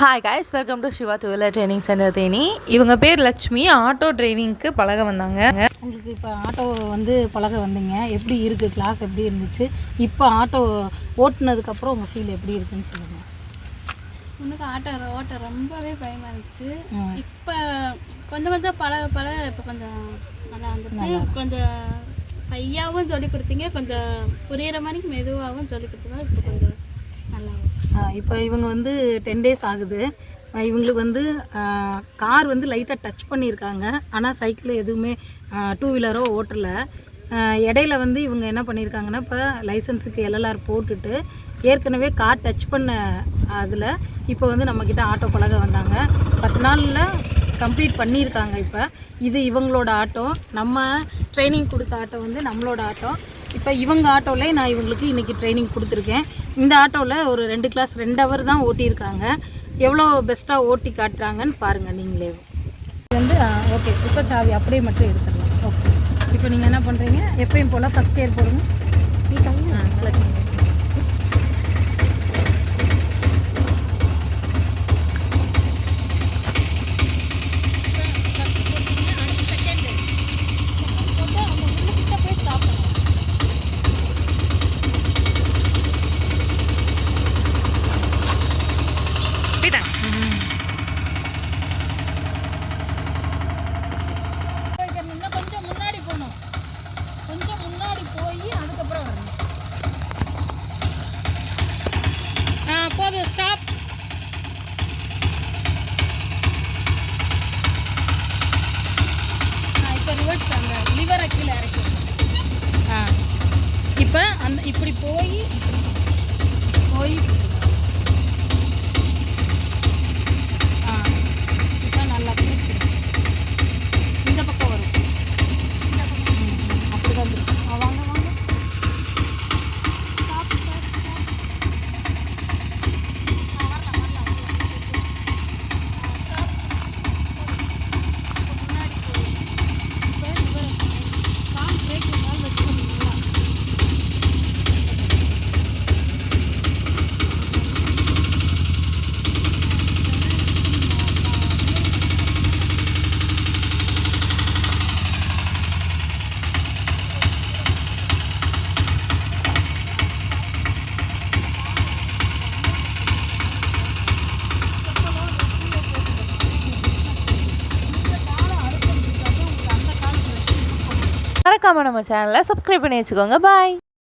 Hi guys welcome to Siva two wheeler training centre Theni இவங்க பேர் Lakshmi auto டிரைவிங்க்கு பழக வந்தாங்க. உங்களுக்கு இப்போ ஆட்டோ வந்து பழக வந்தீங்க. எப்படி இருக்குது கிளாஸ் எப்படி இருந்துச்சு? இப்போ ஆட்டோ ஓட்டுனதுக்கப்புறம் உங்கள் ஃபீல் எப்படி இருக்குன்னு சொல்லுங்கள் உனக்கு ஆட்டோ ஓட்ட ரொம்பவே பயமா இருந்துச்சு. இப்போ கொஞ்சம் கொஞ்சம் பழக பழக இப்போ கொஞ்சம் நல்லா இருந்துச்சு கொஞ்சம் பையாவும் சொல்லி கொடுத்தீங்க. கொஞ்சம் புரியிற மாதிரி மெதுவாகவும் சொல்லி கொடுத்தீங்க. இப்போ கொஞ்சம் இப்போ இவங்க வந்து டென் டேஸ் ஆகுது. இவங்களுக்கு வந்து கார் வந்து லைட்டாக டச் பண்ணியிருக்காங்க. ஆனால் சைக்கிள் எதுவுமே டூ வீலரோ ஓட்டலை. இடையில வந்து இவங்க என்ன பண்ணியிருக்காங்கன்னா இப்போ லைசன்ஸுக்கு எல்எல்ஆர் போட்டுட்டு ஏற்கனவே கார் டச் பண்ண அதில் இப்போ வந்து நம்மக்கிட்ட ஆட்டோ பழக வந்தாங்க. பத்து நாளில் கம்ப்ளீட் பண்ணியிருக்காங்க இப்போ. இது இவங்களோட ஆட்டோ நம்ம ட்ரைனிங் கொடுத்த ஆட்டோ வந்து நம்மளோட ஆட்டோ இப்போ இவங்க ஆட்டோவிலே நான் இவங்களுக்கு இன்றைக்கி ட்ரைனிங் கொடுத்துருக்கேன். இந்த ஆட்டோவில் ஒரு ரெண்டு கிளாஸ் ரெண்டு ஹவர் தான் ஓட்டியிருக்காங்க. எவ்வளோ பெஸ்ட்டாக ஓட்டி காட்டுறாங்கன்னு பாருங்கள் நீங்களே. வந்து ஓகே இப்போ சாவி அப்படியே மட்டும் எடுத்துடலாம் ஓகே இப்போ நீங்கள் என்ன பண்ணுறீங்க எப்பயும் போல் ஃபஸ்ட் இயர் போடுங்க. லிவரை கீழே இறக்கி ஆ. இப்போ அந்த இப்படி போய் போய் மறக்காமல் நம்ம சேனலை சப்ஸ்கிரைப் பண்ணி வச்சுக்கோங்க. பாய்